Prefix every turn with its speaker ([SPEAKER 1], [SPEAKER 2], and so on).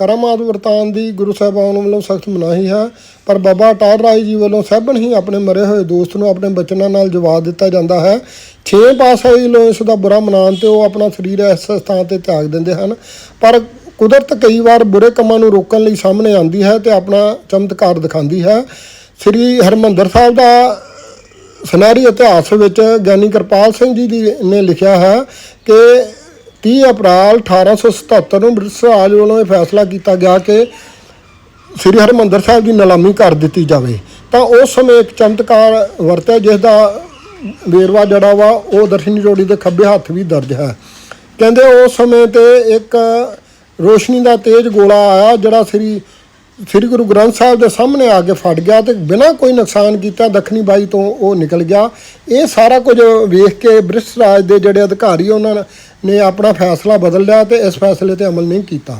[SPEAKER 1] ਕਰਾਮਾਤ ਵਰਤਾਨ ਦੀ ਗੁਰੂ ਸਾਹਿਬਾਨ ਵੱਲੋਂ ਸਖਤ ਮਨਾਹੀ ਹੈ। ਪਰ ਬਾਬਾ ਅਟਾਲ ਰਾਏ ਜੀ ਵੱਲੋਂ ਸਭਨ ਹੀ ਆਪਣੇ ਮਰੇ ਹੋਏ ਦੋਸਤ ਨੂੰ ਆਪਣੇ ਬਚਨਾਂ ਨਾਲ ਜਵਾਬ ਦਿੱਤਾ ਜਾਂਦਾ ਹੈ। ਛੇ ਪਾਤਸ਼ਾਹੀ ਵੱਲੋਂ ਇਸ ਦਾ ਬੁਰਾ ਮਨਾਉਣ ਤੇ ਉਹ ਆਪਣਾ ਸਰੀਰ ਇਸ ਸਥਾਨ ਤੇ ਤਿਆਗ ਦਿੰਦੇ ਹਨ। ਪਰ ਕੁਦਰਤ ਕਈ ਵਾਰ ਬੁਰੇ ਕੰਮਾਂ ਨੂੰ ਰੋਕਣ ਲਈ ਸਾਹਮਣੇ ਆਉਂਦੀ ਹੈ ਤੇ ਆਪਣਾ ਚਮਤਕਾਰ ਦਿਖਾਉਂਦੀ ਹੈ। ਸ੍ਰੀ ਹਰਮੰਦਰ ਸਾਹਿਬ ਦਾ ਸੁਨਹਿਰੀ ਇਤਿਹਾਸ ਵਿੱਚ ਗਿਆਨੀ ਕਿਰਪਾਲ ਸਿੰਘ ਜੀ ਦੀ ਨੇ ਲਿਖਿਆ ਹੈ ਕਿ 30 ਅਪ੍ਰੈਲ 1877 ਨੂੰ ਬ੍ਰਿਟਿਸ਼ ਰਾਜ ਵੱਲੋਂ ਇਹ ਫੈਸਲਾ ਕੀਤਾ ਗਿਆ ਕਿ ਸ੍ਰੀ ਹਰਮੰਦਰ ਸਾਹਿਬ ਦੀ ਨਿਲਾਮੀ ਕਰ ਦਿੱਤੀ ਜਾਵੇ। ਤਾਂ ਉਸ ਸਮੇਂ ਇੱਕ ਚਮਤਕਾਰ ਵਰਤਿਆ ਜਿਸ ਦਾ ਵੇਰਵਾ ਜਿਹੜਾ ਵਾ, ਉਹ ਦਰਸ਼ਨੀ ਜੋੜੀ ਦੇ ਖੱਬੇ ਹੱਥ ਵੀ ਦਰਜ ਹੈ। ਕਹਿੰਦੇ ਉਸ ਸਮੇਂ ਤੇ ਇੱਕ ਰੋਸ਼ਨੀ ਦਾ ਤੇਜ਼ ਗੋਲਾ ਆਇਆ, ਜਿਹੜਾ ਸ੍ਰੀ ਸ੍ਰੀ ਗੁਰੂ ਗ੍ਰੰਥ ਸਾਹਿਬ ਦੇ ਸਾਹਮਣੇ ਆ ਕੇ ਫਟ ਗਿਆ ਤੇ ਬਿਨਾਂ ਕੋਈ ਨੁਕਸਾਨ ਕੀਤਾ ਦੱਖਣੀ ਬਾਈ ਤੋਂ ਉਹ ਨਿਕਲ ਗਿਆ। ਇਹ ਸਾਰਾ ਕੁਝ ਵੇਖ ਕੇ ਬ੍ਰਿਟਿਸ਼ ਰਾਜ ਦੇ ਜਿਹੜੇ ਅਧਿਕਾਰੀ ਉਹਨਾਂ ਨੇ ਆਪਣਾ ਫੈਸਲਾ ਬਦਲ ਲਿਆ ਤੇ ਇਸ ਫੈਸਲੇ ਤੇ ਅਮਲ ਨਹੀਂ ਕੀਤਾ।